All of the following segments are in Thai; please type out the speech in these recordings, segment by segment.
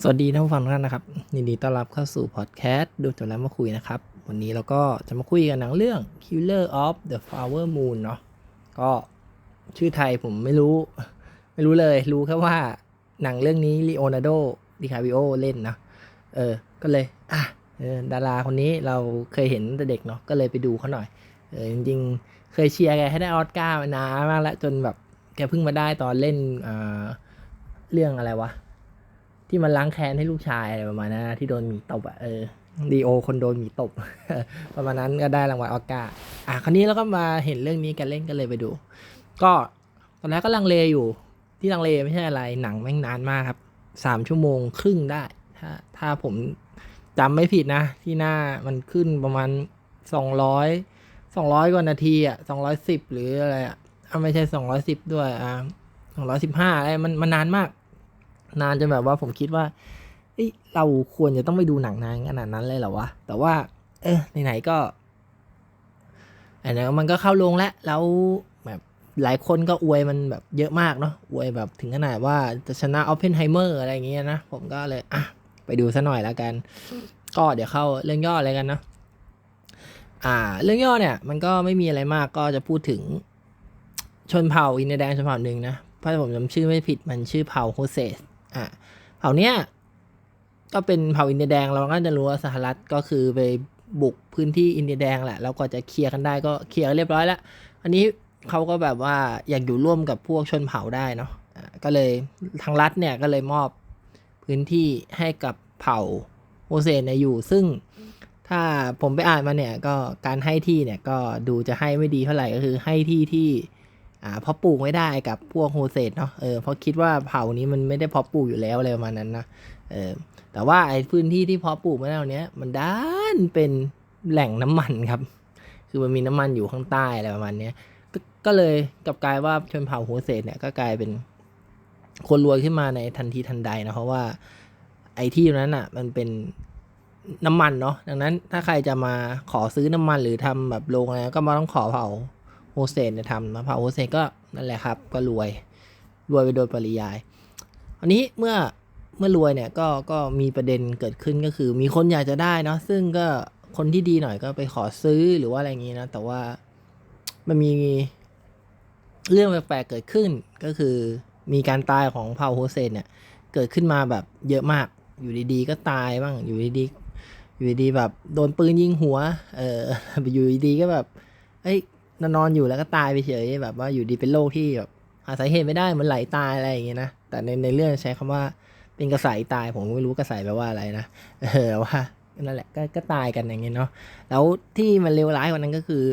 สวัสดีท่านผู้ฟังทุกท่านนะครับยินดีต้อนรับเข้าสู่พอดแคสต์ดูจบแล้วมาคุยนะครับ วันนี้เราก็จะมาคุยกันหนังเรื่อง Killer of the Flower Moon เนาะก็ชื่อไทยผมไม่รู้ ไม่รู้เลย รู้แค่ว่าหนังเรื่องนี้ลีโอนาร์โดดิคาบิโอเล่นนะเออ ก็เลย อะออดาราคนนี้เราเคยเห็นตั้งแต่เด็กเนาะก็เลยไปดูเขาหน่อยเออจริงๆ เคยเชียร์แกให้ได้ออสการ์มานานมากแล้วจนแบบแกเพิ่งมาได้ตอนเล่นอ่าเรื่องอะไรวะ ที่มันล้างแค้นให้ลูกชายอะไรประมาณนั้นที่โดนหมีตบอะเออดีโอคนโดนหมีตบ ประมาณนั้นก็ได้รางวัลออสการ์อะคราวนี้เราก็มาเห็นเรื่องนี้กันเล่นกันเลยไปดู ก็ตอนแรกก็ลังเลอยู่ที่ลังเลไม่ใช่อะไรหนังแม่งนานมากครับสามชั่วโมงครึ่งได้ ถ้าถ้าผมจำไม่ผิดนะ ที่หน้ามันขึ้นประมาณสองร้อยสองร้อยกว่านาทีอะสองร้อยสิบหรืออะไรอะไม่ใช่สองร้อยสิบด้วยอ่าสองร้อยสิบห้าอะไรมันมันนานมาก นานจนแบบว่าผมคิดว่าเอ้ยเราควรจะต้องไปดูหนังนานขนาดนั้นเลยเหรอวะ แต่ว่า เออไหนๆก็อันนี้มันก็เข้าลงแล้วแล้วแบบหลายคนก็อวยมันแบบเยอะมากเนาะอวยแบบถึงขนาดว่าจะชนะออ p เพนไฮเมอร์อะไรอย่างเงี้ยนะ ผมก็เลยอะไปดูซะหน่อยแล้วกัน ก็เดี๋ยวเข้าเรื่องย่ออะไรกันเนาะอ่า เรื่องย่อเนี่ย มันก็ไม่มีอะไรมากก็จะพูดถึงชนเผ่าอินเดียแดงชนเผ่าหนึ่งนะถ้าผมจำชื่อไม่ผิดมันชื่อเผ่าโฮเซส อะเผ่าเนี้ยก็เป็นเผ่าอินเดียแดงเราก็จะรู้ว่าสหรัฐก็คือไปบุกพื้นที่อินเดียแดงแหละ แล้วก็จะเคลียร์กันได้ก็เคลียร์เรียบร้อยแล้ว อันนี้เขาก็แบบว่าอยากอยู่ร่วมกับพวกชนเผ่าได้เนาะก็เลยทางรัฐเนี่ยก็เลยมอบพื้นที่ให้กับเผ่าโฮเซนอยู่ ซึ่งถ้าผมไปอ่านมาเนี่ยก็การให้ที่เนี่ยก็ดูจะให้ไม่ดีเท่าไหร่ก็คือให้ที่ที่ อ่าเพราะปลูกไม่ได้กับพวกโฮเซตเนาะเออเพราะคิดว่าเผ่านี้มันไม่ได้เพาะปลูกอยู่แล้วอะไรประมาณนั้นนะเออแต่ว่าไอ้พื้นที่ที่เพาะปลูกไม่ได้เนี้ยมันด้านเป็นแหล่งน้ำมันครับ คือมันมีน้ำมันอยู่ข้างใต้อะไรประมาณเนี้ยก็เลยกลับกลายว่าชนเผ่าโฮเซตเนี่ยก็กลายเป็นคนรวยขึ้นมาในทันทีทันใดนะเพราะว่าไอ้ที่นั้นอะมันเป็นน้ำมันเนาะดังนั้นถ้าใครจะมาขอซื้อน้ำมันหรือทำแบบโรงอะไรก็มาต้องขอเผ่า โฮเซนเนี่ยทำนะเผ่าโฮเซนก็นั่นแหละครับ ก็รวยรวยไปโดยปริยาย อันนี้เมื่อเมื่อรวยเนี่ยก็ก็มีประเด็นเกิดขึ้นก็คือ มีคนอยากจะได้เนาะซึ่งก็คนที่ดีหน่อยก็ไปขอซื้อหรือว่าอะไรอย่างนี้นะ แต่ว่ามันมีเรื่องแปลกๆเกิดขึ้นก็คือมีการตายของเผ่าโฮเซนเนี่ย เกิดขึ้นมาแบบเยอะมากอยู่ดีๆ ก็ตายบ้างอยู่ดีๆอยู่ดีๆแบบโดนปืนยิงหัว เอออยู่ดีๆก็แบบเอ้ย นอนๆอยู่แล้วก็ตายไปเฉยแบบว่าอยู่ดีเป็นโรคที่แบบหาสาเหตุไม่ได้เหมือนไหลตายอะไรอย่างเงี้ยนะแต่ในในเรื่องใช้คำว่าเป็นกระสายตายผมไม่รู้กระสายแปลว่าอะไรนะเออว่านั่นแหละก็ก็ตายกันอย่างเงี้ยเนาะแล้วที่มันเลวร้ายกว่านั้นก็คือ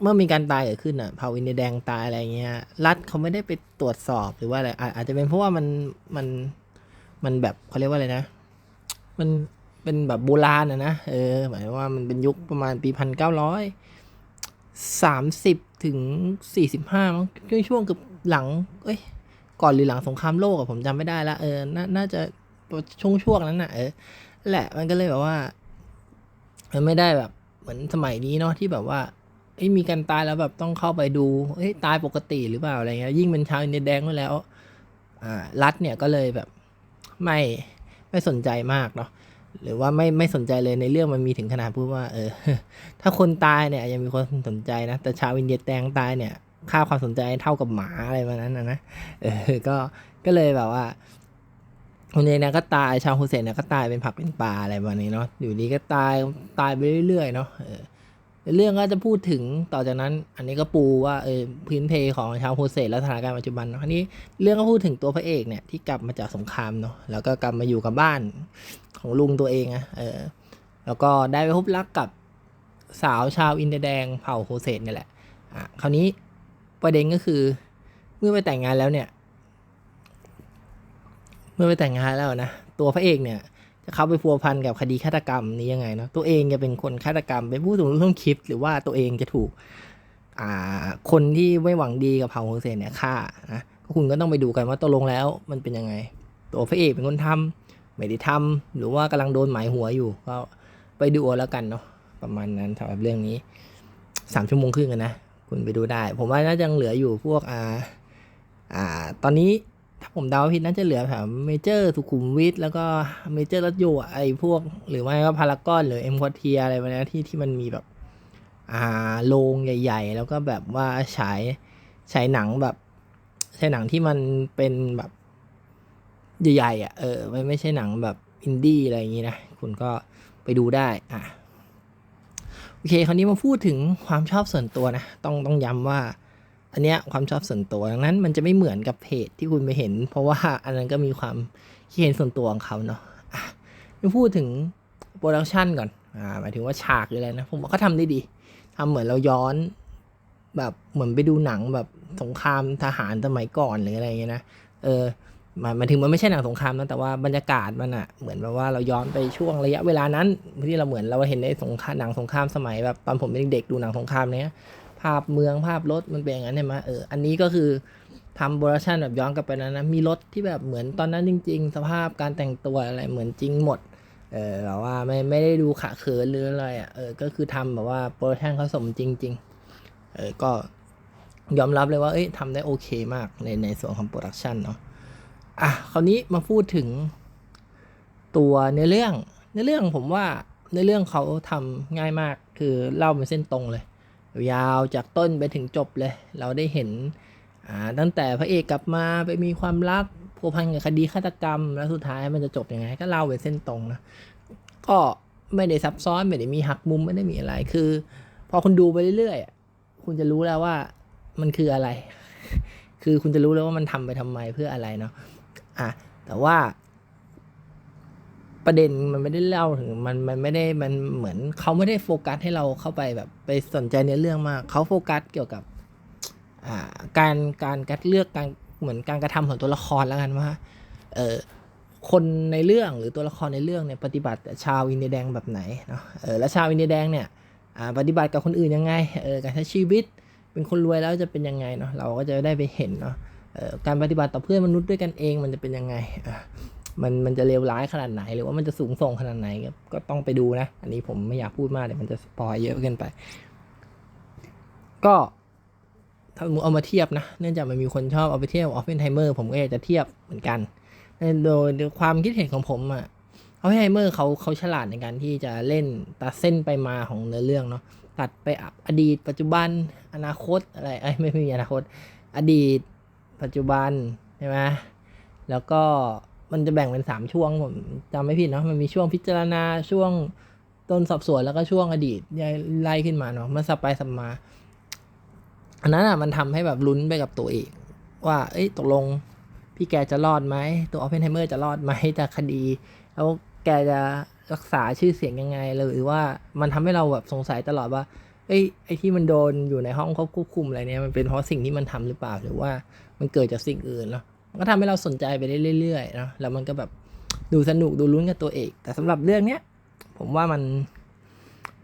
เมื่อมีการตายเกิดขึ้นอะเผาอินเดียแดงตายอะไรเงี้ยรัฐเขาไม่ได้ไปตรวจสอบหรือว่าอะไรอาจจะเป็นเพราะว่ามันมันมันแบบเขาเรียกว่าอะไรนะ มันเป็นแบบโบราณอะนะเออหมายว่ามันเป็นยุคประมาณปีพันเก้าร้อย สามสิบถึงสี่สิบห้ามั้งช่วงช่วงเกับหลัง เอ้ย ก่อนหรือหลังสงครามโลกอะผมจำไม่ได้ละเออนน่าจะช่วงช่วงนั้นน่ะเออแหละมันก็เลยแบบว่า มันไม่ได้แบบเหมือนสมัยนี้เนาะที่แบบว่าเอ้ยมีการตายแล้วแบบต้องเข้าไปดูเอ้ยตายปกติหรือเปล่าอะไรเงี้ยยิ่งเป็นชาวอินเดียแดงด้วยแล้ว อ่ารัฐเนี่ยก็เลยแบบไม่ไม่สนใจมากเนาะ หรือว่าไม่ไม่สนใจเลยในเรื่องมันมีถึงขนาดพูดว่าเออ ถ้าคนตายเนี่ยยังมีคนสนใจนะ แต่ชาวอินเดียแดงตายเนี่ยค่าความสนใจเท่ากับหมาอะไรประมาณนั้นนะนะเออก็ก็เลยแบบว่าคนนี้เนี่ยก็ตายชาวฮุเซนเนี่ยก็ตายเป็นผักเป็นปลาอะไรประมาณนี้เนาะอยู่ดีก็ตายตายไปเรื่อยๆเนาะเออเรื่องก็จะพูดถึงต่อจากนั้น อันนี้ก็ปูว่าเออพื้นเพของชาวโฮเซนและสถานการณ์ปัจจุบันเนาะอันนี้เรื่องก็พูดถึงตัวพระเอกเนี่ยที่กลับมาจากสงครามเนาะแล้วก็กลับมาอยู่กับบ้าน ของลุงตัวเองอะเออ แล้วก็ได้ไปพบรักกับสาวชาวอินเดียแดงเผ่าโฮเซนเนี่ยแหละ อะ คราวนี้ประเด็นก็คือ เมื่อไปแต่งงานแล้วเนี่ย เมื่อไปแต่งงานแล้วนะ ตัวพระเอกเนี่ยจะเข้าไปพัวพันกับคดีฆาตกรรมนี้ยังไงเนาะ ตัวเองจะเป็นคนฆาตกรรม เป็นผู้ถูกร่วมคิดหรือว่าตัวเองจะถูก อ่า คนที่ไม่หวังดีกับเผ่าโฮเซนเนี่ยฆ่านะก็คุณก็ต้องไปดูกันว่าตกลงแล้วมันเป็นยังไง ตัวพระเอกเป็นคนทำ ไม่ได้ทำหรือว่ากำลังโดนหมายหัวอยู่ ก็ไปดูแล้วกันเนาะประมาณนั้นสำหรับเรื่องนี้สามชั่วโมงครึ่งกันนะ คุณไปดูได้ ผมว่าน่าจะเหลืออยู่พวกอ่าอ่า ตอนนี้ถ้าผมเดาผิดน่าจะเหลือแถวเมเจอร์สุขุมวิทแล้วก็เมเจอร์รถอยู่ไอ้พวก หรือไม่ก็พารากอนหรือเอ็มควอเทียอะไรแบบนี้ที่ที่มันมีแบบอ่าโรงใหญ่ ๆ แล้วก็แบบว่าฉายฉายหนังแบบฉายหนังที่มันเป็นแบบ ใหญ่ๆอะเออไม่ไม่ใช่หนังแบบอินดี้อะไรอย่างงี้นะ คุณก็ไปดูได้อะโอเค คราวนี้มาพูดถึงความชอบส่วนตัวนะ ต้องต้องย้ำว่า อันเนี้ยความชอบส่วนตัวดังนั้นมันจะไม่เหมือนกับเพจที่คุณไปเห็น เพราะว่าอันนั้นก็มีความคิดเห็นส่วนตัวของเขาเนาะอะมาพูดถึงโปรดักชันก่อนอ่าหมายถึงว่าฉากหรืออะไรนะ ผมว่าเขาทำได้ดีทำเหมือนเราย้อนแบบเหมือนไปดูหนังแบบสงครามทหารสมัยก่อนหรืออะไรเงี้ยนะเออ มายหมายถึงมันไม่ใช่หนังสงครามนะแต่ว่าบรรยากาศมันอะเหมือนแบบว่าเราย้อนไปช่วงระยะเวลานั้นที่เราเหมือนเราเห็นในสงครามหนังสงครามสมัยแบบตอนผมเป็นเด็กดูหนังสงครามเนี้ยภาพเมืองภาพรถมันเป็นอย่างนั้นใช่ไหมเอออันนี้ก็คือทำโปรดักชันแบบย้อนกลับไปนั้นนะมีรถที่แบบเหมือนตอนนั้นจริง ๆ สภาพการแต่งตัวอะไรเหมือนจริงหมดเออแบบว่าไม่ไม่ได้ดูขะเขินหรืออะไรอะเออก็คือทำแบบว่าโปรดักชันเขาสมจริง ๆ เออก็ยอมรับเลยว่าเอ้ยทำได้โอเคมากในในส่วนของโปรดักชันเนาะ อะคราวนี้มาพูดถึงตัวเนื้อเรื่องเนื้อเรื่องผมว่าเนื้อเรื่องเขาทำง่ายมากคือเล่าเป็นเส้นตรงเลย ยาวจากต้นไปถึงจบเลย เราได้เห็นอ่าตั้งแต่พระเอกกลับมาไปมีความรักพัวพันกับคดีฆาตกรรม แล้วสุดท้ายมันจะจบยังไง ก็เล่าเป็นเส้นตรงนะก็ไม่ได้ซับซ้อนไม่ได้มีหักมุมไม่ได้มีอะไรคือ พอคุณดูไปเรื่อยๆคุณจะรู้แล้วว่ามันคืออะไร คือคุณจะรู้แล้วว่ามันทำไปทำไมเพื่ออะไรเนาะ อะแต่ว่า ประเด็นมันไม่ได้เล่าถึงมันมันไม่ได้มันเหมือนเขาไม่ได้โฟกัสให้เราเข้าไปแบบไปสนใจในเรื่องมากเขาโฟกัสเกี่ยวกับ อ่า การการคัดเลือกการเหมือนการกระทำของตัวละครแล้วกันว่าเออคนในเรื่องหรือตัวละครในเรื่องเนี่ยปฏิบัติชาวอินเดียแดงแบบไหนเนาะเออแล้วชาวอินเดียแดงเนี่ยอ่าปฏิบัติกับคนอื่นยังไงเออการใช้ชีวิตเป็นคนรวยแล้วจะเป็นยังไงเนาะเราก็จะได้ไปเห็นเนาะ การปฏิบัติต่อเพื่อนมนุษย์ด้วยกันเองมันจะเป็นยังไงมันมันจะเลวร้ายขนาดไหน หรือว่ามันจะสูงส่งขนาดไหนก็ต้องไปดูนะ อันนี้ผมไม่อยากพูดมากเดี๋ยวมันจะสปอยเยอะเกินไป ก็ถ้ามเอามาเทียบนะ เนื่องจากมันมีคนชอบเอาไปเทียบออฟเฟนไทเมอร์ผมก็อยากจะเทียบเหมือนกันโดยความคิดเห็นของผมอะ่ะออฟเฟนไทเมอร์เขาเขาฉลาดในการที่จะเล่นตัดเส้นไปมาของเนื้อเรื่องเนาะตัดไปอดีต ปัจจุบันอนาคตอะไรไอ้ยไม่ไม่มีอนาคต อดีต ปัจจุบันใช่ไหมแล้วก็มันจะแบ่งเป็นสามช่วงผมจำไม่ผิดเนาะมันมีช่วงพิจารณาช่วงต้นสอบสวนแล้วก็ช่วงอดีตไล่ขึ้นมาเนาะมันสับไปสับมา อันนั้นอะมันทำให้แบบลุ้นไปกับตัวเอง ว่า เอ้ยตกลงพี่แกจะรอดไหมตัวออฟเฟนไฮเมอร์จะรอดไหมจากคดี แล้วแกจะรักษาชื่อเสียงยังไงหรือว่ามันทำให้เราแบบสงสัยตลอดว่า เอ้ไอ้ที่มันโดนอยู่ในห้องควบคุมอะไรเนี่ยมันเป็นเพราะสิ่งที่มันทำหรือเปล่าหรือว่ามันเกิดจากสิ่งอื่นเนาะมันก็ทำให้เราสนใจไปเรื่อยๆเนาะแล้วมันก็แบบดูสนุกดูลุ้นกับตัวเอกแต่สำหรับเรื่องเนี้ยผมว่ามัน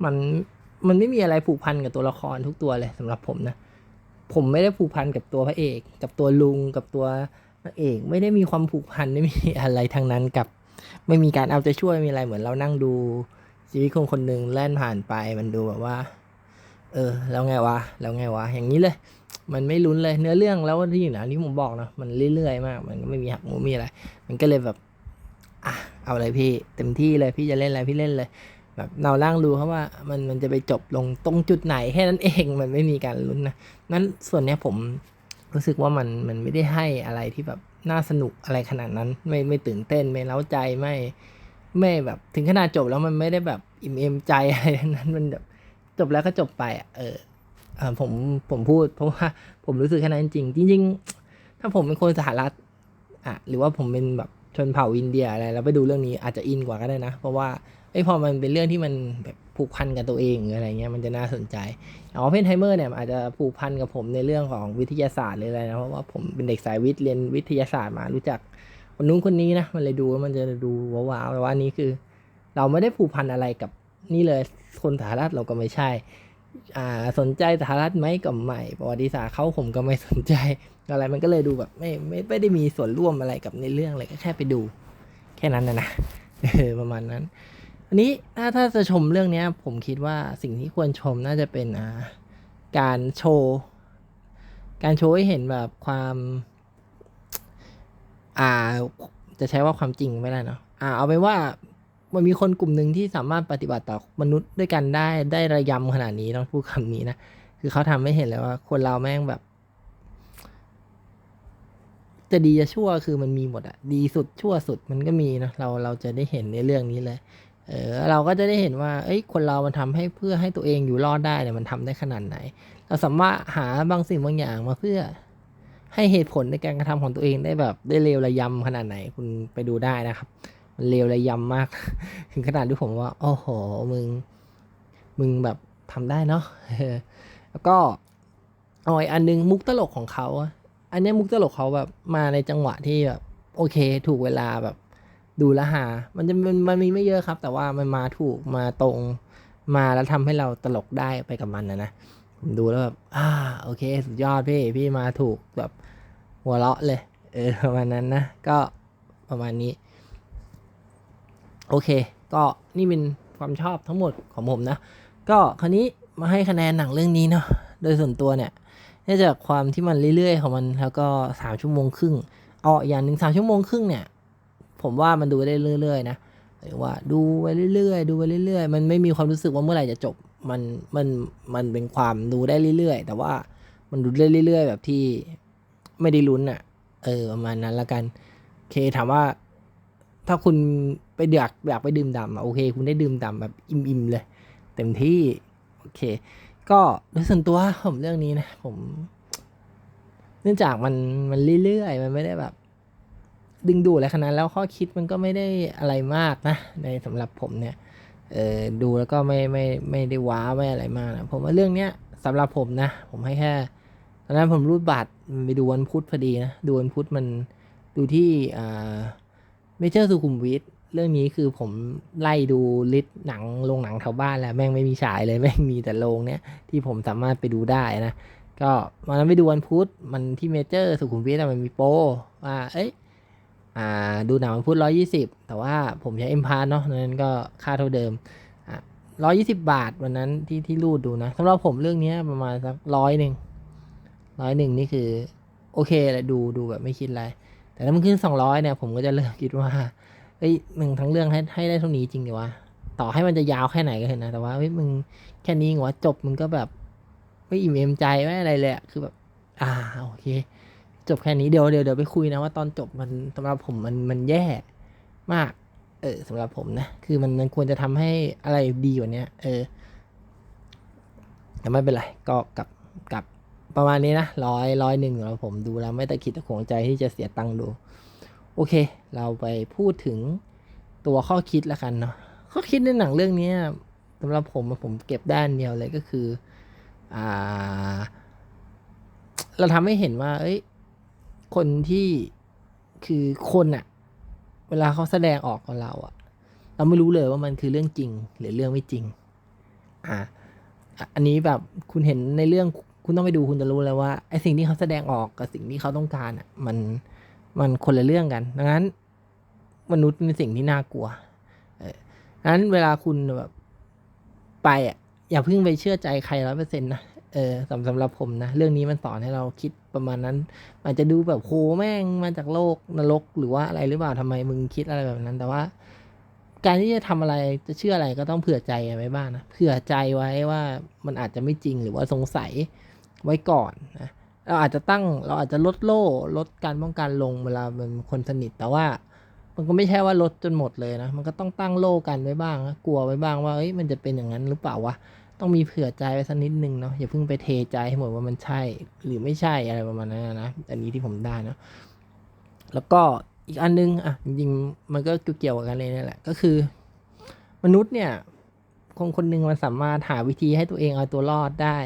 มันมันไม่มีอะไรผูกพันกับตัวละครทุกตัวเลยสำหรับผมนะผมไม่ได้ผูกพันกับตัวพระเอก กับตัวลุงกับตัวนางเอกไม่ได้มีความผูกพันไม่มีอะไรทางนั้นกับ ไม่มีการเอาใจช่วยมีอะไรเหมือนเรานั่งดูชีวิตคนคนหนึ่งแล่นผ่านไปมันดูแบบว่า เออ แล้วไงวะ แล้วไงวะ อย่างนี้เลย มันไม่ลุ้นเลยเนื้อเรื่องแล้วที่อยู่นะที่ผมบอกเนาะมันเรื่อยๆมาก มันก็ไม่มีหักมุมมีอะไร มันก็เลยแบบ อะ เอาเลยพี่ เต็มที่เลย พี่จะเล่นอะไรพี่เล่นเลย แบบเราล่างดูเพราะว่า มันมันจะไปจบลงตรงจุดไหนแค่นั้นเอง มันไม่มีการลุ้นนะ นั้นส่วนเนี้ยผมรู้สึกว่ามันมันไม่ได้ให้อะไรที่แบบน่าสนุกอะไรขนาดนั้น ไม่ไม่ตื่นเต้นไม่เล้าใจไม่ ไม่แบบถึงขนาดจบแล้วมันไม่ได้แบบอิ่มเอมใจอะไรทั้งนั้นมันแบบ จบแล้วก็จบไปอะเออผมผมพูดเพราะว่าผมรู้สึกแค่นั้นจริงจริงๆถ้าผมเป็นคนสหรัฐอะหรือว่าผมเป็นแบบชนเผ่าอินเดียอะไรแล้วไปดูเรื่องนี้อาจจะอินกว่าก็ได้นะ เพราะว่าไอ้พอมันเป็นเรื่องที่มันแบบผูกพันกับตัวเองหรืออะไรเงี้ยมันจะน่าสนใจอ๋อเพนไทเมอร์เนี่ยอาจจะผูกพันกับผมในเรื่องของวิทยาศาสตร์หรืออะไรนะเพราะว่าผมเป็นเด็กสายวิทย์เรียนวิทยาศาสตร์มารู้จักคนนู้นคนนี้นะมันเลยดูแล้วมันจะดูว้าวแต่ว่านี้คือ เราไม่ได้ผูกพันอะไรกับนี่เลย คนสหรัฐเราก็ไม่ใช่ อ่าสนใจสหรัฐไหมก็ไม่ประวัติศาสตร์เขาผมก็ไม่สนใจ อะไรมันก็เลยดูแบบไม่ไม่ไม่ได้มีส่วนร่วมอะไรกับในเรื่องเลยก็แค่ไปดู แค่นั้นนะนะประมาณนั้น อันนี้ถ้าถ้าจะชมเรื่องเนี้ยผมคิดว่าสิ่งที่ควรชมน่าจะเป็นอ่าการโชว์การโชว์ให้เห็นแบบความ อ่า จะใช้ว่าความจริงไม่ได้เนาะอ่า เอาไปนว่า มันมีคนกลุ่มหนึ่งที่สามารถปฏิบัติต่อมนุษย์ด้วยกันได้ได้ระยำขนาดนี้ต้องพูดคำนี้นะ คือเขาทำให้เห็นเลยว่า คนเราแม่งแบบ จะดีจะชั่วคือมันมีหมดอะดีสุดชั่วสุดมันก็มีนะเราเราจะได้เห็นในเรื่องนี้เลย เออ เราก็จะได้เห็นว่า เอ้ย คนเรามันทำให้เพื่อให้ตัวเองอยู่รอดได้เนี่ยมันทำได้ขนาดไหน เราสามารถหาบางสิ่งบางอย่างมาเพื่อให้เหตุผลในการกระทำของตัวเองได้แบบได้เลวระยำขนาดไหน คุณไปดูได้นะครับ เลวระยำมาก ถึงขนาดที่ผมว่า โอ้โห มึง มึงแบบทำได้เนาะ แล้วก็ออีกอันนึงมุกตลกของเขา อันนี้มุกตลกเขาแบบมาในจังหวะที่แบบโอเค ถูกเวลาแบบ ดูแลวหา มันจะมันมันมีไม่เยอะครับ แต่ว่ามันมาถูกมาตรงมาแล้วทำให้เราตลกได้ไปกับมันนะนะผมดูแล้วแบบอ่าโอเค สุดยอดพี่พี่มาถูกแบบหัวเราะเลย เออประมาณนั้นนะ ก็ประมาณนี้ โอเค ก็นี่เป็นความชอบทั้งหมดของผมนะ ก็คราวนี้มาให้คะแนนหนังเรื่องนี้เนาะโดยส่วนตัวเนี่ยเนื่องจากความที่มันเรื่อยๆ ของมันแล้วก็สามชั่วโมงครึ่งเอาอย่างหนึ่งสามชั่วโมงครึ่งเนี่ย ผมว่ามันดูได้เรื่อยๆนะหรือว่าดูไปเรื่อยๆ ดูไปเรื่อยๆ มันไม่มีความรู้สึกว่าเมื่อไหร่จะจบ มันมันมันเป็นความดูได้เรื่อยๆ แต่ว่ามันดูได้เรื่อยๆ แบบที่ไม่ได้ลุ้นอะ่ะ เออประมาณนั้นละกัน เคถามว่าถ้าคุณ ไปอยากอยากไปดื่มด่ำอะโอเค คุณได้ดื่มด่ำแบบอิ่มๆเลย เต็มที่โอเค ก็โดยส่วนตัวผมเรื่องนี้นะ ผม เนื่องจากมันมันเรื่อยๆมันไม่ได้แบบ ดึงดูดอะไรขนาดแล้วข้อคิดมันก็ไม่ได้อะไรมากนะ ในสำหรับผมเนี่ยเออดูแล้วก็ไม่ไม่ไม่ได้ว้าไม่อะไรมากนะผมว่าเรื่องเนี้ยสำหรับผมนะ ผมให้แค่ตอนนั้นผมรูดบัตรไปดูวันพุธพอดีนะ ดูวันพุธมันดูที่อ่าเมเจอร์สุขุมวิท เรื่องนี้คือผมไล่ดูลิสต์หนังโรงหนังแถวบ้านแล้วแม่งไม่มีฉายเลยแม่งมีแต่โรงเนี้ยที่ผมสามารถไปดูได้นะก็วันนั้นไปดูวันพุธมันที่เมเจอร์สุขุมวิทมันมีโปรว่าเอ้ยอ่าดูหนังวันพุธร้อยี่สิบแต่ว่าผมใช้เอ็มพาร์เนาะนั้นก็ค่าเท่าเดิมอะร้อยี่สิบาทวันนั้นที่ที่รูดดูนะสำหรับผมเรื่องนี้ประมาณสักร้อยหนึ่งร้อยหนึ่งนี่คือ โอเคแหละดูดูแบบไม่คิดอะไร แต่ถ้ามันขึ้นสองร้อยเนี่ยผมก็จะเริ่มคิดว่า เฮ้ยมึงทั้งเรื่องให้ให้ได้เท่านี้จริงดีวะต่อให้มันจะยาวแค่ไหนก็เถอะนะแต่ว่าเฮ้ยมึงแค่นี้หัวะจบมึงก็แบบไม่อิ่มเอมใจไม่อะไรเลยคือแบบ อ่าโอเค จบแค่นี้เดี๋ยวเดี๋ยวเดี๋ยวไปคุยนะว่าตอนจบมันสำหรับผมมันมันแย่มาก เออสำหรับผมนะคือมันมันควรจะทำให้อะไรดีกว่านี้เออแต่ไม่เป็นไรก็กลับกลับประมาณนี้นะร้อยร้อยหนึ่งสำหรับผมดูแล้วไม่ตะคิดตะขวงใจที่จะเสียตังค์ดู โอเค เราไปพูดถึงตัวข้อคิดแล้วกันเนาะข้อคิดในหนังเรื่องนี้สำหรับผมผมเก็บด้านเดียวเลยก็คืออ่าเราทำให้เห็นว่า เอ้ย คนที่คือคนอะเวลาเขาแสดงออกกับเราอะเราไม่รู้เลยว่ามันคือเรื่องจริง หรือเรื่องไม่จริง อ่าอันนี้แบบคุณเห็นในเรื่องคุณต้องไปดูคุณจะรู้แล้วว่าไอสิ่งที่เขาแสดงออกกับสิ่งที่เขาต้องการอะมัน มันคนละเรื่องกันดังนั้น มนุษย์เป็นสิ่งที่น่ากลัวดังนั้นเวลาคุณแบบไปอะอย่าเพิ่งไปเชื่อใจใครร้อยเปอร์เซ็นต์นะเออสำสำหรับผมนะ เรื่องนี้มันสอนให้เราคิดประมาณนั้น อาจจะดูแบบโหแม่งมาจากโลกนรกหรือว่าอะไรหรือเปล่าทำไมมึงคิดอะไรแบบนั้น แต่ว่า การที่จะทำอะไรจะเชื่ออะไรก็ต้องเผื่อใจไว้บ้างนะเผื่อใจไว้ว่ามันอาจจะไม่จริงหรือว่าสงสัยไว้ก่อนนะ เราอาจจะตั้งเราอาจจะลดโล่ลดการป้องกันลงเวลาเป็นคนสนิทแต่ว่า มันก็ไม่ใช่ว่าลดจนหมดเลยนะ มันก็ต้องตั้งโล่กันไว้บ้างนะกลัวไว้บ้างว่าเอ้ยมันจะเป็นอย่างนั้นหรือเปล่าวะต้องมีเผื่อใจไว้สักนิดนึงเนาะอย่าเพิ่งไปเทใจให้หมดว่ามันใช่ หรือไม่ใช่อะไรประมาณนั้นนะอันนี้ที่ผมได้เนาะแล้วก็อีกอันนึงอะจริงๆมันก็เกี่ยวกันเลยนี่แหละ ก็คือ มนุษย์เนี่ยคนคนหนึ่งมันสามารถหาวิธีให้ตัวเองเอาตัวรอดได้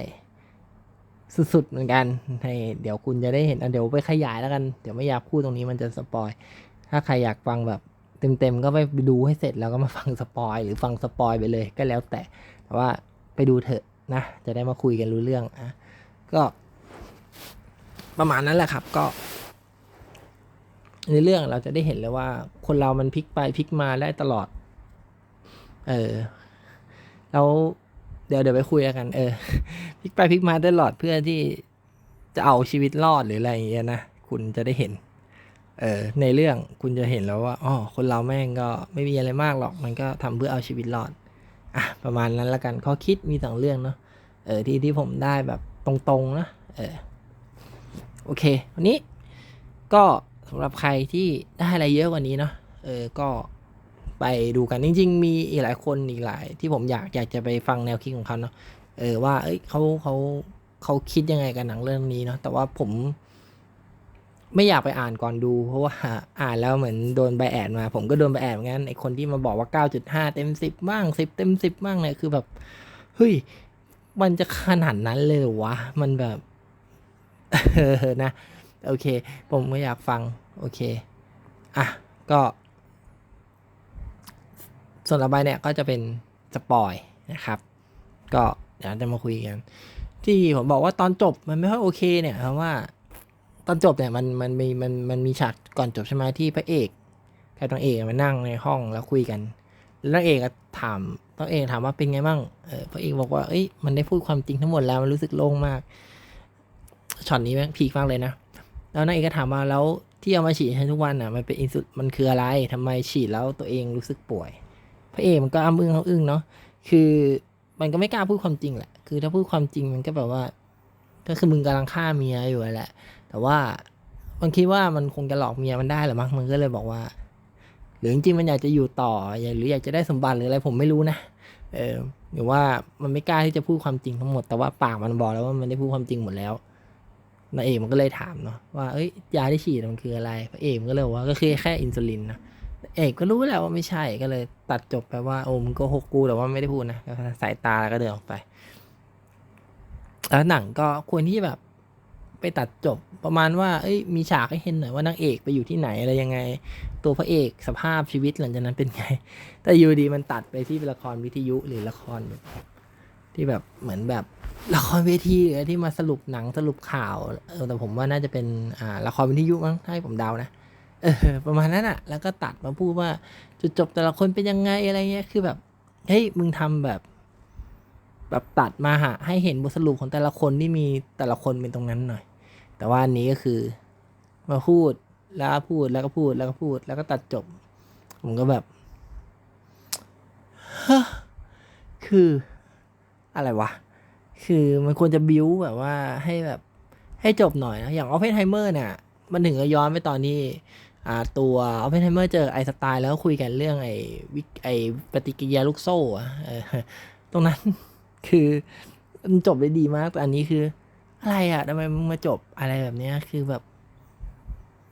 สุดๆเหมือนกันให้เดี๋ยวคุณจะได้เห็นอะเดี๋ยวไปขยายแล้วกัน เดี๋ยวไม่อยากพูดตรงนี้มันจะสปอย ถ้าใครอยากฟังแบบเต็มๆก็ไปดูให้เสร็จแล้วก็มาฟังสปอยหรือฟังสปอยไปเลยก็แล้วแต่ แต่ว่าไปดูเถอะนะ จะได้มาคุยกันรู้เรื่องอะก็ ประมาณนั้นแหละครับ ก็ ในเรื่องเราจะได้เห็นเลยว่า คนเรามันพลิกไปพลิกมาได้ตลอด เออแล้ว ดี๋ยวเดี๋ยวไปคุยกันเออพลิกไปพลิกมาตลอดเพื่อที่จะเอาชีวิตรอดหรืออะไรอย่างเงี้ยนะคุณจะได้เห็น เออในเรื่องคุณจะเห็นแล้วว่าอ๋อคนเราแม่งก็ไม่มีอะไรมากหรอก มันก็ทำเพื่อเอาชีวิตรอดอะประมาณนั้นละกันข้อคิดมีสองเรื่องเนาะเออที่ที่ผมได้แบบตรงๆนะเออโอเค วันนี้ก็สำหรับใครที่ได้อะไรเยอะกว่านี้เนาะเออก็ ไปดูกันจริง ๆ มีอีกหลายคนอีกหลาย ที่ผมอยากอยากจะไปฟังแนวคิดของเขาเนาะเออว่าเอ้ยเขาเขาเขาคิดยังไงกับหนังเรื่องนี้เนาะแต่ว่าผม ไม่อยากไปอ่านก่อนดู เพราะว่าอ่านแล้วเหมือนโดนใบแอดมา ผมก็โดนใบแอดเหมือนไอคนที่มาบอกว่า 9.5 เต็ม 10 บ้าง 10 เต็ม 10 บ้างเนี่ยคือแบบเฮ้ยมันจะขนาดนั้นเลยหรอวะ มันแบบเออนะ โอเค ผมก็อยากฟัง โอเค อะ ก็ ส่วนต่อไปเนี่ยก็จะเป็นสปอยนะครับ ก็เดี๋ยวจะมาคุยกัน ที่ผมบอกว่าตอนจบมันไม่ค่อยโอเคเนี่ยเพราะว่าตอนจบเนี่ยมันมันมีมันมันมีฉากก่อนจบใช่ไหมที่พระเอกกับนางเอกมานั่งในห้องแล้วคุยกัน แล้วนางเอกก็ถามตัวเอกถามว่าเป็นไงบ้างเออพระเอกบอกว่าเอ้ยมันได้พูดความจริงทั้งหมดแล้วมันรู้สึกโล่งมากช็อตนี้แม่งพีคมากเลยนะแล้วนางเอกก็ถามมาแล้วที่เอามาฉีดให้ทุกวันอะมันเป็นอินสุมันคืออะไรทำไมฉีดแล้วตัวเองรู้สึกป่วย พระเอกมันก็อ้ำอึ้งเขาอึ้งเนาะคือมันก็ไม่กล้าพูดความจริงแหละ คือถ้าพูดความจริงมันก็แบบว่า ก็คือมึงกำลังฆ่าเมียอยู่แหละ แต่ว่ามันคิดว่ามันคงจะหลอกเมียมันได้หรือมั้งมันก็เลยบอกว่า หรือจริงๆมันอยากจะอยู่ต่อหรืออยากจะได้สมบัติหรืออะไรผมไม่รู้นะเออหรือว่ามันไม่กล้าที่จะพูดความจริงทั้งหมดแต่ว่าปากมันบอกแล้วว่ามันได้พูดความจริงหมดแล้วนายเอกมันก็เลยถามเนาะว่าเอ้ยยาที่ฉีดมันคืออะไรพระเอกมันก็เลยบอกว่าก็คือแค่อินซูลินนะ เอกก็รู้แล้วว่าไม่ใช่ก็เลยตัดจบไปว่าโอ้มึงโก็หกกูแต่ว่าไม่ได้พูดนะสายตาแล้วก็เดินออกไป แล้วหนังก็ควรที่แบบ ไปตัดจบประมาณว่า เอ้ยมีฉากให้เห็นหน่อยว่านางเอกไปอยู่ที่ไหนอะไรยังไง ตัวพระเอกสภาพชีวิตหลังจากนั้นเป็นไง แต่อยู่ดีมันตัดไปที่ละครวิทยุหรือละครแบบที่แบบเหมือนแบบละครเวทีหรือที่มาสรุปหนังสรุปข่าวเออแต่ผมว่าน่าจะเป็นอ่าละครวิทยุมั้งถ้าให้ผมเดานะ เออประมาณนั้นอะแล้วก็ตัดมาพูดว่าจุดจบแต่ละคนเป็นยังไงอะไรเงี้ยคือแบบเฮ้ยมึงทำแบบ แบบตัดมาหาให้เห็นบทสรุปของแต่ละคนที่มีแต่ละคนเป็นตรงนั้นหน่อย แต่ว่าอันนี้ก็คือ มาพูดแล้วก็พูดแล้วก็พูดแล้วก็พูด แล้วก็ตัดจบ ผมก็แบบคืออะไรวะ คือมันควรจะบิวแบบว่าให้แบบให้จบหน่อยนะ อย่างออฟเฟนไฮเมอร์เนี่ยมันถึงจะย้อนไปตอนที่ ตัวออฟเฟนไฮเมอร์เจอไอสไตล์แล้วคุยกันเรื่องไอวิไอปฏิกิริยาลูกโซ่อะตรงนั้นคือมันจบได้ดีมากแต่อันนี้คือ อะไรอะทำไมมึงมาจบอะไรแบบเนี้ยคือแบบ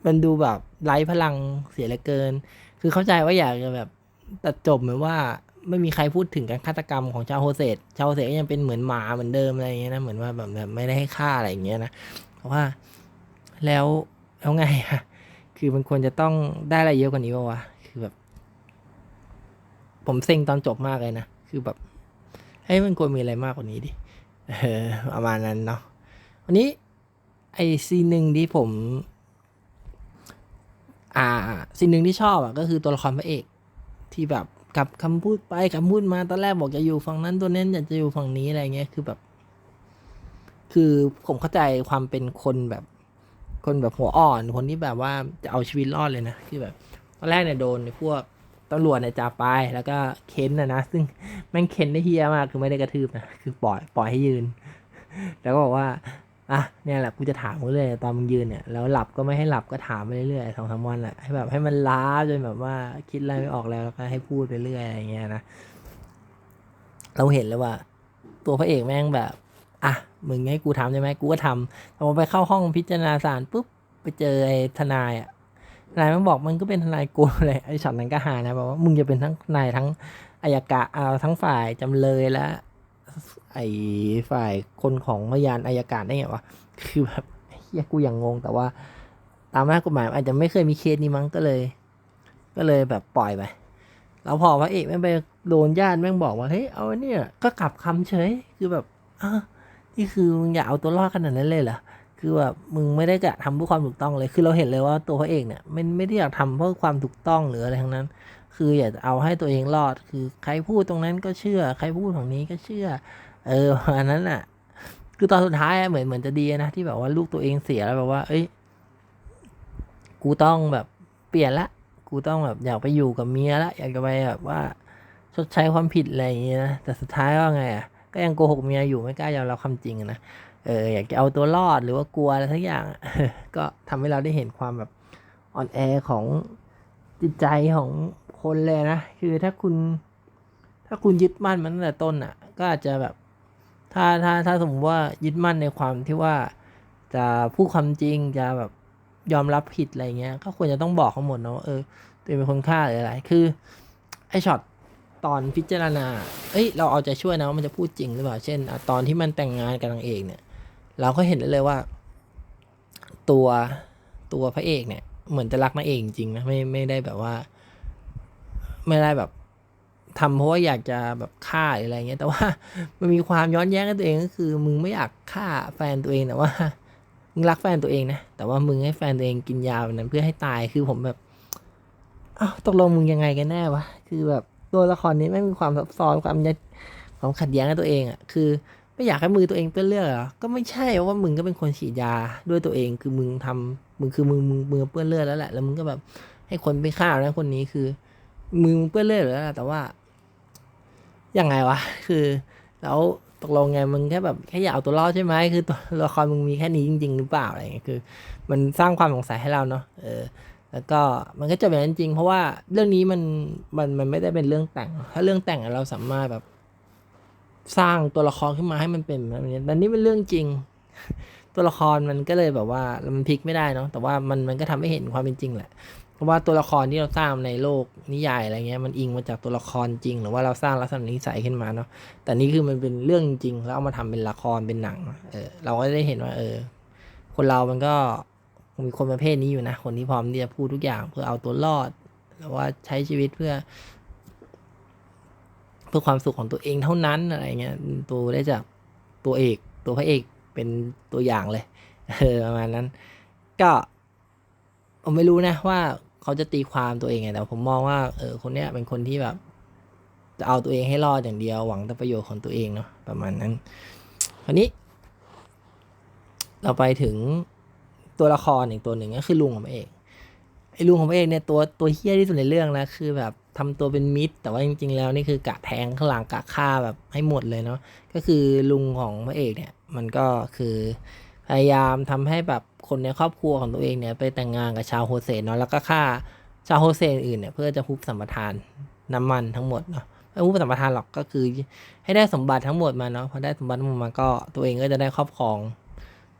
มันดูแบบไร้พลังเสียเหลือเกิน คือเข้าใจว่าอยากจะแบบตัดจบเหมือนว่าไม่มีใครพูดถึงการฆาตกรรมของชาวโฮเซตชาวโฮเซตก็ยังเป็นเหมือนหมาเหมือนเดิมอะไรอย่างเงี้ยนะ เหมือนว่าแบบแบบไม่ได้ให้ฆ่าอะไรอย่างเงี้ยนะ เพราะว่า แล้วแล้วไงอะ คือมันควรจะต้องได้อะไรเยอะกว่านี้ป่าวะคือแบบ ผมเซ็งตอนจบมากเลยนะ คือแบบให้ยมันควรมีอะไรมากกว่านี้ดิเออประมาณนั้นเนาะวันนี้ไอซีหนึ่งที่ผม อ่าซีหนึ่งที่ชอบอะก็คือตัวละครพระเอก ที่แบบกับคำพูดไปคำพูดมาตอนแรกบอกจะอยู่ฝั่งนั้นตัวนั้นอยากจะอยู่ฝั่งนี้อะไรเงี้ยคือแบบ คือผมเข้าใจความเป็นคนแบบ คนแบบหัวอ่อนคนที่แบบว่าจะเอาชีวิตรอดเลยนะคือแบบตอนแรกเนี่ยโดนพวกตำรวจเนี่ยจับไปแล้วก็เค้นนะนะซึ่งแม่งเค้นได้เฮียมากคือไม่ได้กระทืบนะคือปล่อยปล่อยให้ยืน แล้วก็บอกว่าอะเนี่ยแหละกูจะถามมึงเลยตอนมึงยืนเนี่ยแล้วหลับก็ไม่ให้หลับก็ถามไปเรื่อยๆสองสามวันแหละให้แบบให้มันล้าจนแบบว่าคิดอะไรไม่ออกแล้วแล้วก็ให้พูดไปเรื่อยอะไรอย่างเงี้ยนะเราเห็นเลยว่า ตัวพระเอกแม่งแบบ อะ มึงให้กูทำใช่ไหมกูก็ทำพอไปเข้าห้องพิจารณาศาลปุ๊บไปเจอไอ้ทนายอะทนายมันบอกมันก็เป็นทนายกงเลยไอ้ช็อตนั้นก็หานะบอกว่ามึงจะเป็นทั้งนายทั้งอายการเอาทั้งฝ่ายจำเลยและไอ้ฝ่ายคนของพยานอายการได้ไงวะคือแบบเฮียกูอย่างงง แต่ว่าตามหน้ากฎหมายอาจจะไม่เคยมีเคสนี้มั้งก็เลย ก็เลยแบบปล่อยไปแล้วพอพระเอกแม่งไปโดนญาติแม่งบอกว่าเฮ้ยเอาเนี่ยก็กลับคำเฉยคือแบบอะ นี่คือมึงอยากเอาตัวรอดขนาดนั้นเลยเหรอคือแบบมึงไม่ได้กะทำเพื่อความถูกต้องเลย คือเราเห็นเลยว่าตัวพระเอกเนี่ยไม่ไม่ได้อยากทำเพื่อความถูกต้องหรืออะไรทั้งนั้น คืออยากจะเอาให้ตัวเองรอด คือใครพูดตรงนั้นก็เชื่อ ใครพูดของนี้ก็เชื่อ เอออันนั้นอะ คือตอนสุดท้ายเหมือนเหมือนจะดีนะที่แบบว่าลูกตัวเองเสียแล้วแบบว่า เอ้ย กูต้องแบบเปลี่ยนละ กูต้องแบบอยากไปอยู่กับเมียละ อยากจะไปแบบว่าชดใช้ความผิดอะไรอย่างเงี้ยนะ แต่สุดท้ายก็ไงอะ ก็ยังโกหกเมียอยู่ไม่กล้ายอมรับความจริงนะเอออยากจะเอาตัวรอดหรือว่ากลัวอะไรทั้งอย่าง ก็ทำให้เราได้เห็นความแบบอ่อนแอของจิตใจของคนเลยนะ คือถ้าคุณ ถ้าคุณยึดมั่นมันตั้งแต่ต้นอะ ก็อาจจะแบบ ถ้าถ้าถ้าสมมติว่ายึดมั่นในความที่ว่าจะพูดความจริงจะแบบยอมรับผิดอะไรเงี้ย ก็ควรจะต้องบอกเขาหมดนะว่าเออตัวเป็นคนฆ่าหรืออะไร คือไอ้ช็อต ตอนพิจารณา เอ้ย เราเอาใจช่วยนะว่ามันจะพูดจริงหรือเปล่า เช่นอตอนที่มันแต่งงานกับนางเอกเนี่ย เราก็เห็นได้เลยว่า ตัวตัวพระเอกเนี่ย เหมือนจะรักนางเอกจริงนะไม่ไม่ได้แบบว่า ไม่ได้แบบทำเพราะว่าอยากจะแบบฆ่าหรืออะไรเงี้ย แต่ว่ามันมีความย้อนแย้งกับตัวเองก็คือ มึงไม่อยากฆ่าแฟนตัวเองแต่ว่ามึงรักแฟนตัวเองนะ แต่ว่ามึงให้แฟนตัวเองกินยาแบบนั้นเพื่อให้ตาย คือผมแบบ อ้าว ตกลงมึงยังไงกันแน่วะ คือแบบ ตัวละครนี้ไม่มีความซับซ้อนความยัดความขัดแย้งกับตัวเองอะ่ะคือ ไม่อยากให้มือตัวเองเปื้อนเลือดเหรอก็ไม่ใช่เพราะว่ามึงก็เป็นคนฉีดยาด้วยตัวเองคือมึงทำมึงคือมึงมึงมือเปื้อนเลือดแล้วแหละแล้วมึงก็แบบให้คนไปฆ่าแล้วคนนี้คือมือมึงเปื้อนเลือดแล้วแหละแต่ว่ายังไงวะคือแล้วตกลงไงมึงแค่แบบแค่อยากเอาตัวรอดใช่ไหมคือตัวละครมึงมีแค่นี้จริง ๆ หรือเปล่าอะไรเงี้ยคือ มันสร้างความสงสัยให้เราเนาะเออ แล้วก็มันก็จะเป็นจริง เพราะว่าเรื่องนี้มันมันมันไม่ได้เป็นเรื่องแต่ง ถ้าเรื่องแต่งเราสามารถแบบสร้างตัวละครขึ้นมาให้มันเป็นแบบนี้แต่นี่เป็นเรื่องจริง ตัวละครมันก็เลยแบบว่ามันพลิกไม่ได้เนาะแต่ว่ามันมันก็ทำให้เห็นความเป็นจริงแหละเพราะว่าตัวละครที่เราสร้างในโลกนิยายอะไรเงี้ยมันอิงมาจากตัวละครจริง หรือว่าเราสร้างลักษณะนิสัยขึ้นมาเนาะแต่นี่คือมันเป็นเรื่องจริงแล้วเอามาทำเป็นละครเป็นหนัง เออเราก็ได้เห็นว่า เออ คนเรามันก็ มีคนประเภทนี้อยู่นะ คนที่พร้อมที่จะพูดทุกอย่างเพื่อเอาตัวรอดหรือว่าใช้ชีวิตเพื่อ เพื่อความสุขของตัวเองเท่านั้นอะไรเงี้ยตัวได้จากตัวเอก ตัวพระเอกเป็นตัวอย่างเลยเออประมาณนั้น ก็ผมไม่รู้นะว่าเขาจะตีความตัวเองไงแต่ผมมองว่าเออคนเนี้ยเป็นคนที่แบบจะเอาตัวเองให้รอดอย่างเดียวหวังแต่ประโยชน์ของตัวเองเนาะประมาณนั้นคราวนี้ เราไปถึง ตัวละครอีกตัวหนึ่งก็คือลุงของพระเอกไอ้ลุงของพระเอกเนี่ยตัวตัวเฮี้ยที่สุดในเรื่องนะคือแบบทำตัวเป็นมิตร แต่ว่าจริง ๆ แล้วนี่คือกะแทงข้างหลังกะฆ่าแบบให้หมดเลยเนาะก็คือลุงของพระเอกเนี่ย มันก็คือพยายามทำให้แบบคนในครอบครัวของตัวเองเนี่ยไปแต่งงานกับชาวโฮเซนเนาะแล้วก็ฆ่าชาวโฮเซนอื่นเนี่ยเพื่อจะฮุบสัมปทานน้ำมันทั้งหมดเนาะไม่ฮุบสัมปทานหรอกก็คือ ให้ได้สมบัติทั้งหมดมาเนาะพอได้สมบัติทั้งหมดมาก็ตัวเองก็จะได้ครอบครอง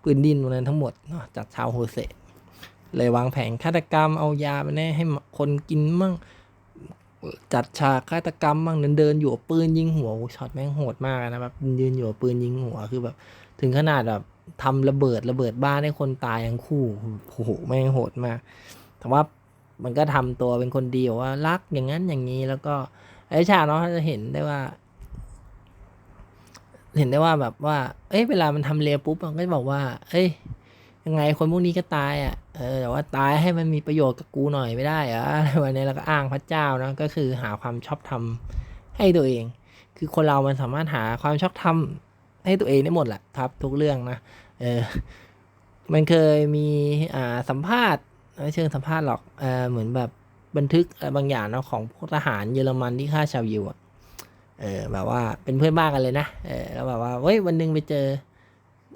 พื้นดินตรงนั้นทั้งหมดเนาะจากชาวโฮเซเลยวางแผนฆาตกรรมเอายาไปให้ให้คนกินมั่งจัดฉากฆาตกรรมมั่งเดินเดินอยู่ปืนยิงหัวช็อตแม่งโหดมากนะแบบยืนอยู่ปืนยิงหัวคือแบบ ถึงขนาดแบบทำระเบิดระเบิดบ้านให้คนตายทั้งคู่โอ้โหแม่งโหดมาก แต่ว่ามันก็ทำตัวเป็นคนดีว่ารักอย่างนั้นอย่างนี้แล้วก็ไอ้ชาเนาะจะเห็นได้ว่า เห็นได้ว่าแบบว่า เอ้ย เวลามันทำเลปุ๊บมันก็จะบอกว่า เอ้ย ยังไงคนพวกนี้ก็ตายอะ เออ แต่ว่าตายให้มันมีประโยชน์กับกูหน่อยไม่ได้เหรอะวันนี้แล้วก็อ้างพระเจ้านะ ก็คือหาความชอบธรรมให้ตัวเอง คือคนเรามันสามารถหาความชอบธรรมให้ตัวเองได้หมดแหละครับ ทุกเรื่องนะ เออ มันเคยมีอ่าสัมภาษณ์ไม่เชิงสัมภาษณ์หรอก เออเหมือนแบบบันทึกบางอย่างเนาะของพวกทหารเยอรมันที่ฆ่าชาวยิวอะ เออแบบว่าเป็นเพื่อนบ้านกันเลยนะเออแล้วแบบว่าเฮ้ยวันหนึงไปเจอ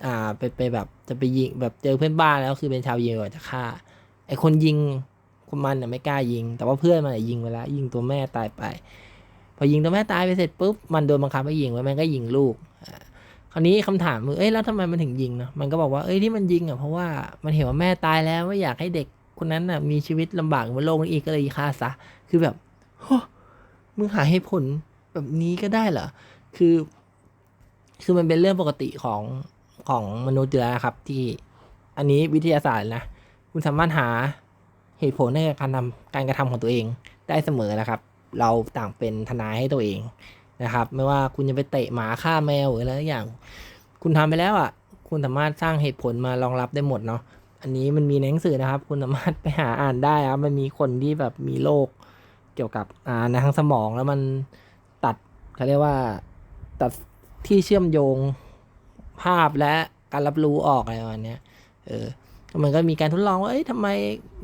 อ่าไปไปแบบจะไปยิงแบบเจอเพื่อนบ้านแล้วคือเป็นชาวยิวอะจะฆ่าไอคนยิงคนมันน่ะไม่กล้ายิง แต่ว่าเพื่อนมันยิงไปแล้วยิงตัวแม่ตายไป พอยิงตัวแม่ตายไปเสร็จปุ๊บมันโดนบังคับให้ยิงไว้มันก็ยิงลูกอ่าคราวนี้คำถามมือเอ้ยแล้วทำไมมันถึงยิงเนาะมันก็บอกว่าเอ้ยที่มันยิงอะเพราะว่ามันเห็นว่าแม่ตายแล้วไม่อยากให้เด็กคนนั้นน่ะมีชีวิตลำบากบนโลกนี้อีกก็เลยฆ่าซะคือแบบมึงหาเหตุผล แบบนี้ก็ได้เหรอ คือ คือมันเป็นเรื่องปกติของของมนุษย์อยู่แล้วครับ ที่อันนี้วิทยาศาสตร์นะ คุณสามารถหาเหตุผลในการทำการกระทำของตัวเองได้เสมอนะครับ เราต่างเป็นทนายให้ตัวเองนะครับ ไม่ว่าคุณจะไปเตะหมาฆ่าแมวหรืออะไรสักอย่าง คุณทำไปแล้วอะ คุณสามารถสร้างเหตุผลมารองรับได้หมดเนาะอันนี้มันมีในหนังสือนะครับ คุณสามารถไปหาอ่านได้ครับมันมีคนที่แบบมีโรคเกี่ยวกับอ่าในทางสมองแล้วมัน เขาเรียกว่าตัดที่เชื่อมโยงภาพและการรับรู้ออกอะไรประมาณนี้เออมันก็มีการทดลองว่า เอ้ยทำไม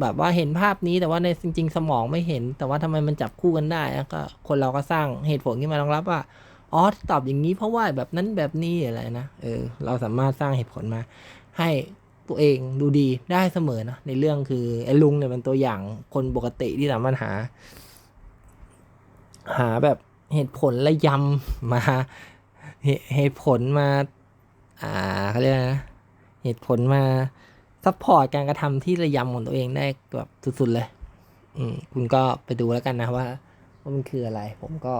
แบบว่าเห็นภาพนี้แต่ว่าในจริง ๆ สมองไม่เห็น แต่ว่าทำไมมันจับคู่กันได้แล้วก็คนเราก็สร้างเหตุผลขึ้นมารองรับว่า อ๋อ ตอบอย่างนี้เพราะว่าแบบนั้นแบบนี้อะไรนะ เออ เราสามารถสร้างเหตุผลมา ให้ตัวเองดูดีได้เสมอนะ ในเรื่องคือไอ้ลุงเนี่ยเป็นตัวอย่างคนปกติที่สามารถหา หาแบบ เหตุผลและยำมาเหเหตุผลมา อ่าเขาเรียกนะเหตุผลมาซัพพอร์ตการกระทำที่ระยำของตัวเองได้แบบสุดๆเลย อืมคุณก็ไปดูแล้วกันนะว่าว่ามันคืออะไร ผมก็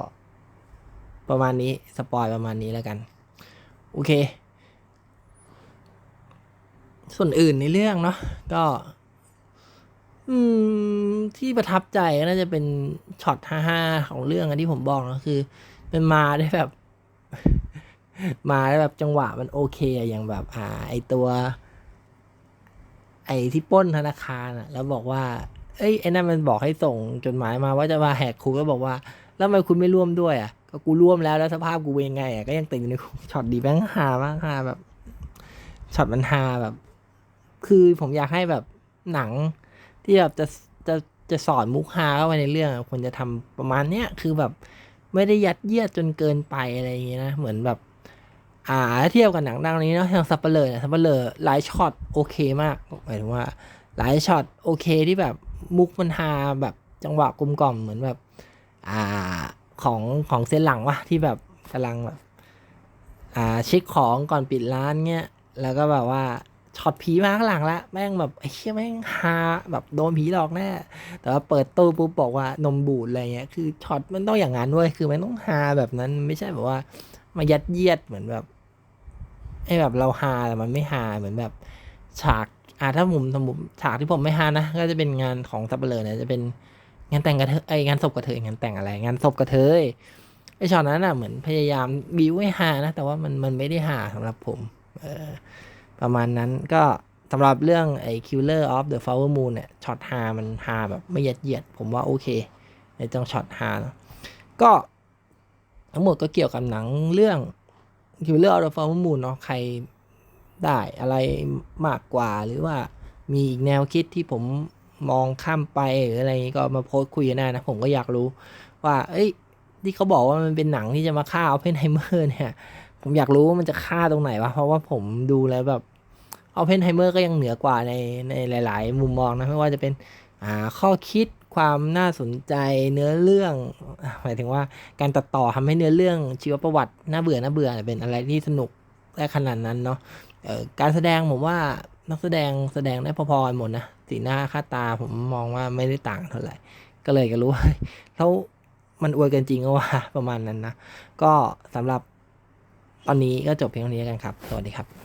ประมาณนี้สปอยประมาณนี้แล้วกัน โอเค ส่วนอื่นในเรื่องเนาะก็ อืม ที่ประทับใจก็น่าจะเป็นช็อตฮ่าาของเรื่องอันที่ผมบอกนะคือเป็นมาได้แบบ มาได้แบบจังหวะมันโอเคอะอย่างแบบ อ่า ไอตัว ไอที่ปล้นธนาคารอะแล้วบอกว่า เอ้ยไอ้นั่นมันบอกให้ส่งจดหมายมาว่าจะมาแหกคุกแล้วบอกว่า แล้วทำไมคุณไม่ร่วมด้วยอะก็กูร่วมแล้วแล้วสภาพกูเป็นยังไงอะก็ยังติดอยู่ในคุกช็อตดีแบงค์ฮามากฮาแบบช็อตมันฮาแบบ คือผมอยากให้แบบหนัง ที่แบบจะจะจะสอนมุกฮาเข้าไปในเรื่องควรจะทำประมาณเนี้ยคือแบบไม่ได้ยัดเยียดจนเกินไปอะไรอย่างเงี้ยนะเหมือนแบบ อ่าเทียบกับหนังดังนี้เนาะอย่างซัปเปอร์เลยซัปเปอร์เลยหลายช็อตโอเคมากหมายถึงว่า หลายช็อตโอเคที่แบบมุกมันฮาแบบจังหวะกลมกล่อมเหมือนแบบ อ่าของของเส้นหลังวะที่แบบกำลังแบบอ่าเช็คของก่อนปิดร้านเงี้ยแล้วก็แบบว่า ช็อตผีมาข้างหลังละแม่งแบบไอ้เชี่ยแม่งฮาแบบโดนผีหลอกแน่แต่ว่าเปิดตู้ปุ๊บบอกว่านมบูดอะไรเงี้ยคือช็อตมันต้องอย่างนั้นเว้ยคือมันต้องฮาแบบนั้นไม่ใช่แบบว่า มายัดเยียดเหมือนแบบไอ้แบบเราฮาแต่มันไม่ฮาเหมือนแบบ ฉากอ่าถ้ามุมสมุมฉากที่ผมไม่ฮานะก็จะเป็นงานของซับเปลอเนี่ยจะเป็นงานแต่งกระเทยไองานศพกระเทยงานแต่งอะไร งานศพกระเทยไอช็อตนั้นอะเหมือนพยายามบิวให้ฮานะแต่ว่ามันมันไม่ได้ฮาสำหรับผม เออ ประมาณนั้นก็สำหรับเรื่องไอ้ Killer of the Flower Moon เนี่ยช็อตฮามันฮาแบบไม่ยัดเยียด ผมว่าโอเค ในตรงช็อตฮาก็ทั้งหมดก็เกี่ยวกับหนังเรื่อง Killer of the Flower Moon เนาะใครได้อะไรมากกว่าหรือว่ามีอีกแนวคิดที่ผมมองข้ามไปหรืออะไรอย่างงี้ก็มาโพสคุยกันได้นะ ผมก็อยากรู้ว่า เอ้ย ที่เขาบอกว่ามันเป็นหนังที่จะมาฆ่าเอาเพนไฮเมอร์เนี่ย ผมอยากรู้ว่ามันจะฆ่าตรงไหนวะ เพราะว่าผมดูแล้วแบบ เอาเพนไฮเมอร์ก็ยังเหนือกว่าในในหลาย ๆ มุมมองนะไม่ว่าจะเป็นข้อคิดความน่าสนใจเนื้อเรื่องหมายถึงว่าการตัดต่อทำให้เนื้อเรื่องชีวประวัติน่าเบื่อน่าเบื่อเป็นอะไรที่สนุกได้ขนาดนั้นเนาะการแสดงผมว่านักแสดงแสดงได้พอๆกันหมดนะสีหน้าค่าตาผมมองว่าไม่ได้ต่างเท่าไหร่ ก็เลยก็รู้ว่าแล้วมันอวยกันจริงก็ว่าประมาณนั้นนะ ก็สำหรับตอนนี้ก็จบเพียงเท่านี้กันครับ สวัสดีครับ